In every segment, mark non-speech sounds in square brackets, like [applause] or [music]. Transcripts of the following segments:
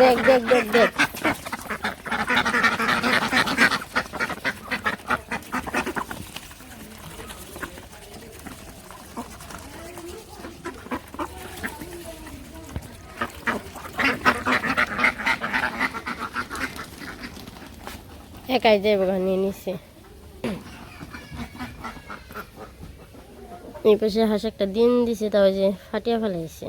দেখ দেখ দেখ দেখ। একাই যাইব নিয়ে নিছে। এই পাশে হাঁস একটা দিন দিছে তাও যে ফাটিয়া ফেলাইছে।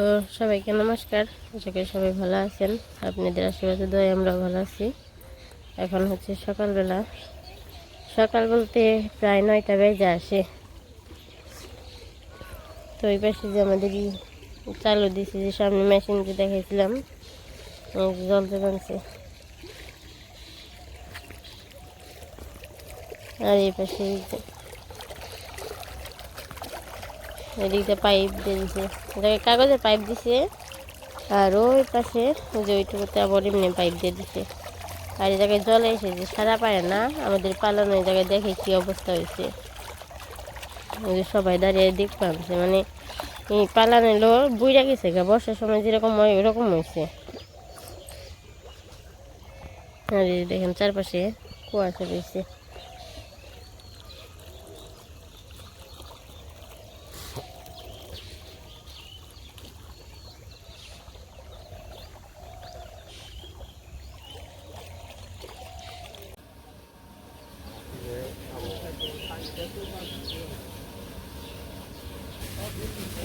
তো সবাইকে নমস্কার। আশা করি সবাই ভালো আছেন। আপনাদের আশীর্বাদে দয় আমরা ভালো আছি। এখন হচ্ছে সকালবেলা। সকাল বলতে প্রায় নয়টা বেজে আসে। তো ওই পাশে যে আমাদের চালু দিছে, যে সামনে মেশিন যে দেখাইছিলাম জল বানছে আর এই পাশে যে পাইপ দিয়ে দিছে এটাকে কাগজের পাইপ দিছে, আর ওই পাশে ওই যে ওইটুকুতে আবার এমনি পাইপ দিয়ে দিছে। আর এই জায়গায় জল এসেছে সারা পারে না, আমাদের পালানো এই জায়গায় দেখে কী অবস্থা হয়েছে। ওই সবাই দাঁড়িয়ে দিক পাচ্ছে মানে এই পালানো এলো বুইরা গা, বর্ষার সময় যেরকম হয় ওরকম হয়েছে। আর দেখেন চারপাশে কুয়াশা রয়েছে।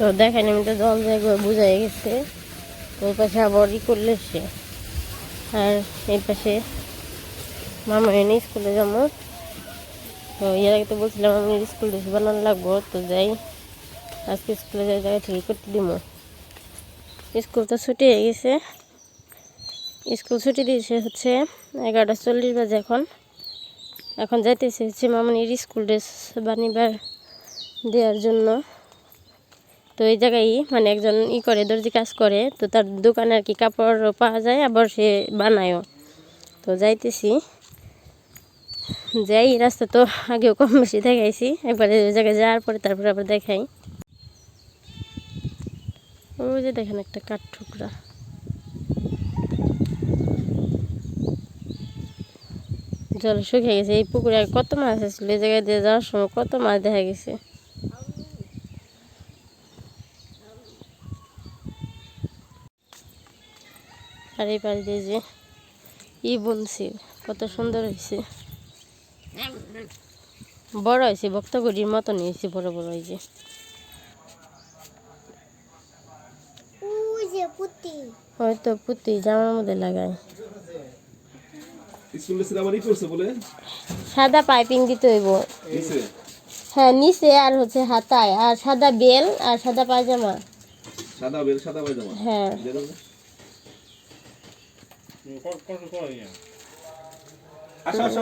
তো দেখেন, আমি তো জল জায়গায় বুঝাই গেছে। ওই পাশে আবার ই করলে সে। আর এই পাশে মামা এনে স্কুলে যাব। তো এর আগে তো বলছিলাম, আমি স্কুল ড্রেস বানানো লাগবো। তো যাই, আজকে স্কুলে যাই জায়গা থেকে করতে দিব। স্কুল তো ছুটি হয়ে গেছে। স্কুল ছুটি দিয়েছে হচ্ছে এগারোটা চল্লিশ বাজে এখন। এখন যাইতেছে হচ্ছে মামনির স্কুল ড্রেস বানিবার দেওয়ার জন্য। তো এই জায়গায় মানে একজন ই করে, দর্জি কাজ করে, তো তার দোকানে আর কি কাপড় পাওয়া যায়, আবার সে বানায়ও। তো যাইতেছি। যাই, রাস্তা তো আগেও কম বেশি দেখাইছি। একবারে ওই জায়গায় যাওয়ার পরে তারপরে আবার দেখাই। ওই যে দেখেন একটা কাঠ ঠুকরা জল শুকিয়ে গেছে, এই পুকুরে কত মাছ আসছিল? এই জায়গায় দিয়ে যাওয়ার সময় কত মাছ দেখা গেছে? আর এই পাশ দিয়ে যে ই বুনছি কত সুন্দর হয়েছে বড় হয়েছে ভক্তগুড়ির মতন হয়েছে বড় বড় হয়েছে যে। পুতি। জামার মধ্যে লাগায়। সাদা পাইপিং দিতে হইব। হ্যাঁ নিচে আর হচ্ছে হাতায় আর সাদা বেল আর সাদা পায়জামা। সাদা বেল সাদা পায়জামা? হ্যাঁ।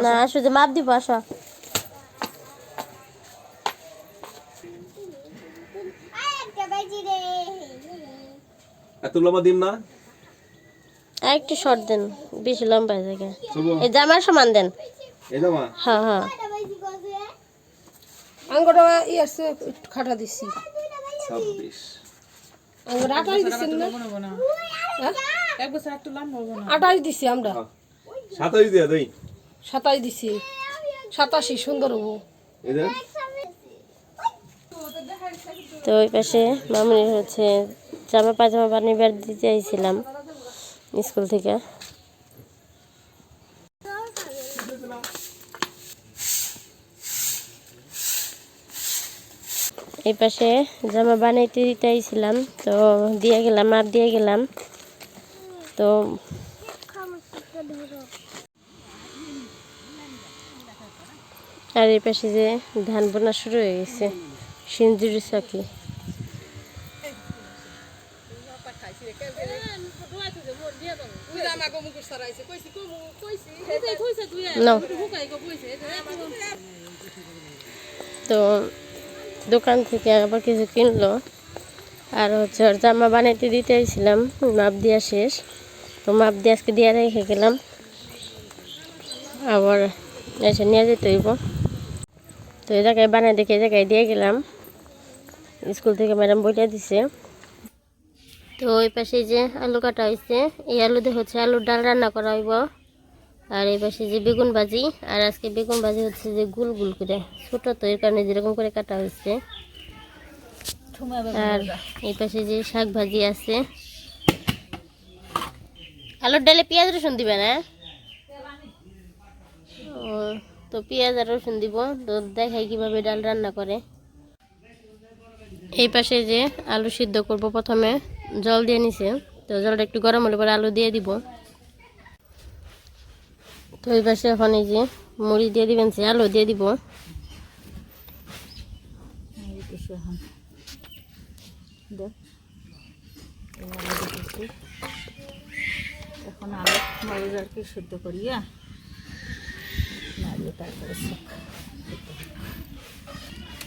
না যে মাপ দিব আসো। একটা এত লম্বা দিম না? একটু শর্ট দেন বেশি লম্বা এই জামার সমান দেন। এই জামা হ্যাঁ হ্যাঁ। ই আসছে খাটা দিছি। ছাব্বিশ। আঙ্গুর আঠাশ দিছি না? হ্যাঁ? আঠাশ দিছি আমরা। সাতাইশ দিয়া দেই। সাতাশ দিছি। সাতাশি সুন্দর হব। এই তো ওই পাশে মামুনির হচ্ছে জামা পাজামা বানিয়ে দিতে চাইছিলাম স্কুল থেকে। এই পাশে জামা বানাইতে দিতে আইছিলাম তো দিয়ে গেলাম মাপ দিয়ে গেলাম। তো আর এই পাশে যে ধান বোনা শুরু হয়ে গেছে সিঞ্জুরি চাকি। তো দোকান থেকে আবার কিছু কিনলো, আর হচ্ছে জামা বানাইতে দিতে আইছিলাম, মাপ দেওয়া শেষ তো মাপ দিয়ে আজকে দিয়ে রেখে গেলাম। আবার এসে নিয়ে যেতে হইব। তো এই জায়গায় বানাই দেখে এই জায়গায় দিয়ে গেলাম। স্কুল থেকে ম্যাডাম বইটা দিছে। তো ওই পাশে যে আলু কাটা হয়েছে এই আলু দিয়ে হচ্ছে আলুর ডাল রান্না করা হইব। আর এই পাশে যে বেগুন ভাজি আর আজকে বেগুন ভাজি হচ্ছে যে গুল গুল করে ছোটো তো এর কারণে যেরকম করে কাটা হয়েছে আর এই পাশে যে শাক ভাজি আছে আলুর ডালে পেঁয়াজ রসুন দিবে না ও, তো পেঁয়াজ আর রসুন দিব। তো দেখাই কীভাবে ডাল রান্না করে। এই পাশে যে আলু সিদ্ধ করব প্রথমে, জল দিয়ে নিছে। তো জলটা একটু গরম হলে পরে আলু দিয়ে দিব। তো এই পাশে এখন এই যে মুড়ি দিয়ে দিবেন, সে আলু দিয়ে দিব। এখন আলু মরিচ আর কি সিদ্ধ করিয়া নাড়িয়ে তারপরে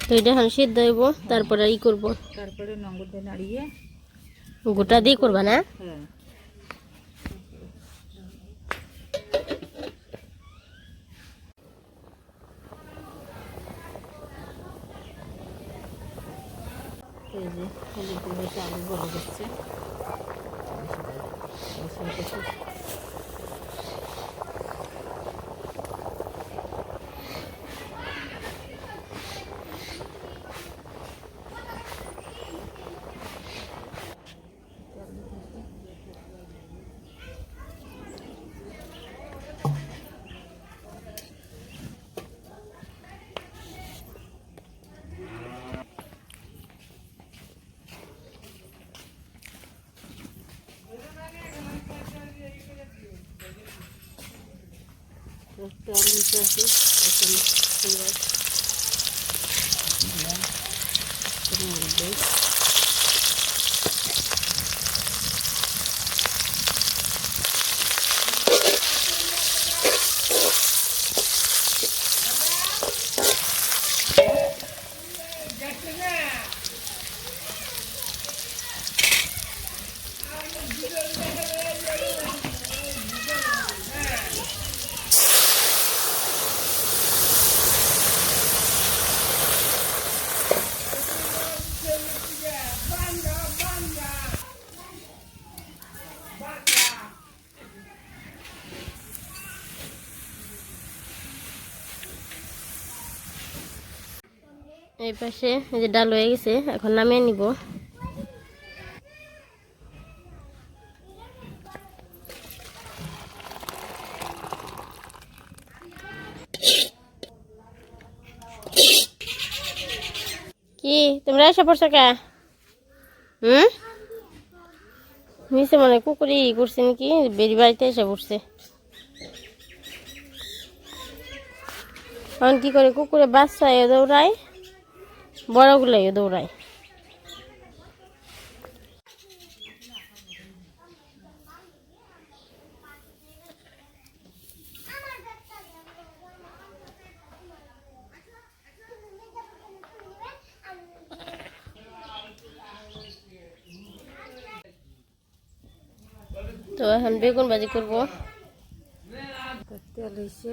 তো এটা এখন সিদ্ধ হইব তারপরে ই করব। তারপরে নঙ্গর দিয়ে নাড়িয়ে। গোটা দিয়ে করবা না? হ্যাঁ। এই যে হলুদ আলু যাচ্ছে। একটু দিতে আছে এখানে পেঁয়াজ মরিচ এই পাশে এই যে ডাল হয়ে গেছে, এখন নামিয়ে নিব। কি, তোমরা এসে পড়ছো কে? হুম? নিচে মনে কুকুরি করছে নাকি, বেরি বাড়িতে এসে পড়ছে। এখন কি করে কুকুরে বাচ্চা এ দৌড়ায়? বড়গুলাই দৌড়ায়। তো এখন বেগুন ভাজি করব। তেল হয়েছে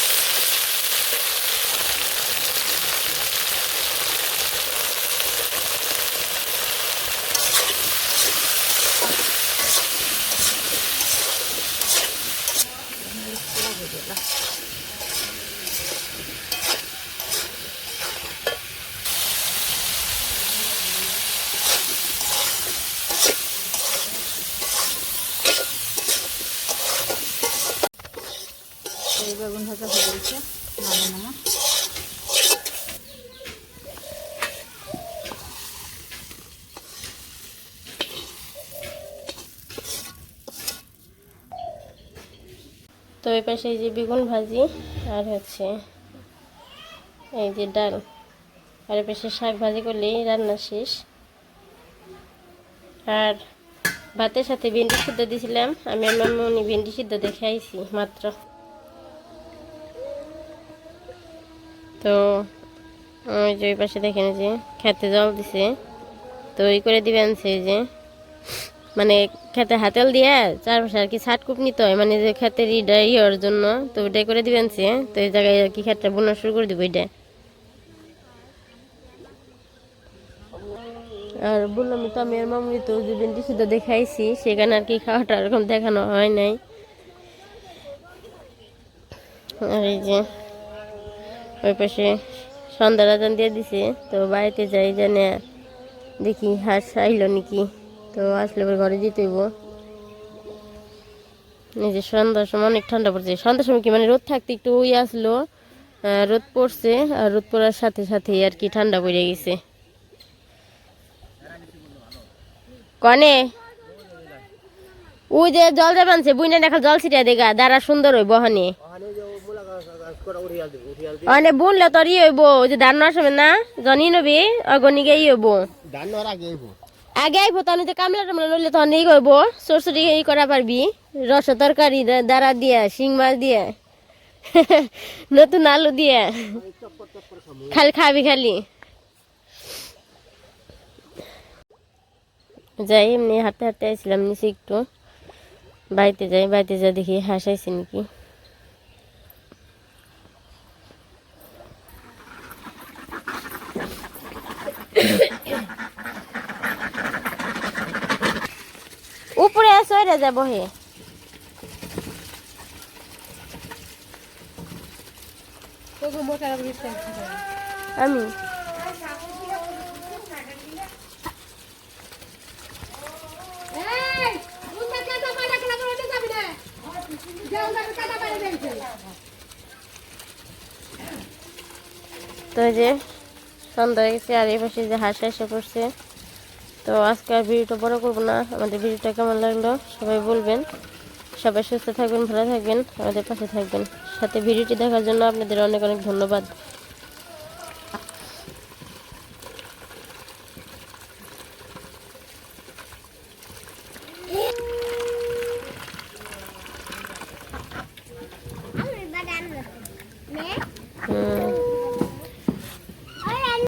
এই বেগুন ভাজা হয়ে গেছে নামা নামা এই পাশে এই যে বেগুন ভাজি আর হচ্ছে এই যে ডাল। আর পাশে শাক ভাজি করলেই রান্না শেষ। আর ভাতের সাথে ভেন্ডি সিদ্ধ দিয়েছিলাম। আমি আমার মনি ভেন্ডি সিদ্ধ দেখে আইছি, মাত্র। তো ওই যে ওই পাশে দেখেন যে খেতে জল দিছে। তো ওই করে দিবেন সেই যে। মানে খেতে হাতেল দিয়ে চারপাশে আর কি ছাটকুপ নিতে হয় মানে যে ক্ষেতের ইটা ইয়ের জন্য, তো ওইটাই করে দিবেন সে তো এই জায়গায় আর কি ক্ষেতটা বোনা শুরু করে দিব এটা আর বললাম তো আমি আর মামুনি তো যে বেন্টি শুধু দেখাইছি, সেখানে আর কি খাওয়াটা এরকম দেখানো হয় নাই। আর এই যে, ওই পাশে সন্ধ্যা রাজান দিয়ে দিছে, তো বাড়িতে যাই জানে, দেখি হাঁস আইলো নাকি। তো আসলে এবার ঘরে যেতে হইব। এই যে সন্ধ্যার সময় অনেক ঠান্ডা পড়ছে। সন্ধ্যার সময় কি মানে রোদ থাকতে একটু ওই আসলো রোদ পড়ছে আর রোদ পড়ার সাথে সাথে আর কি ঠান্ডা পড়ে গেছে। কনে? ওই যে জল যে বানছে, বুইনে দেখা জল ছিটিয়া দেখা দাঁড়া সুন্দর হইব হনে। অনে বুনলে তোর ই হইব, ওই যে ধান আসবে না? জনি নবি, অগনিকে ই হইব। আগে আইব, তাহলে যে কামলা টামলা নইলে তখন এই হইব সরসরি ই করা পারবি, রস তরকারি দাঁড়া দিয়ে, শিং মাছ দিয়ে, [laughs] নতুন আলু দিয়ে, খালি খাবি খালি। যাই, এমনি হাঁটতে হাঁটতে আসছিলাম নিচে একটু, বাড়িতে যাই, বাড়িতে যা দেখি হাসাইছে নাকি উপরে সরে যাব হে তোকে মোটা বিস্তার আমি এই উন্না কাটা পালা খেলা করে যাবি না যাও না কাটা পালা যাইছে তো এই যে সন্ধ্যা হয়ে গেছে আর এই পাশে যে হাঁস এসে পড়ছে তো আজকে আর ভিডিওটা বড় করব না। আমাদের ভিডিওটা কেমন লাগল সবাই বলবেন। সবাই সুস্থ থাকবেন, ভালো থাকবেন, আমাদের পাশে থাকবেন। সাথে ভিডিওটি দেখার জন্য আপনাদের অনেক অনেক ধন্যবাদ।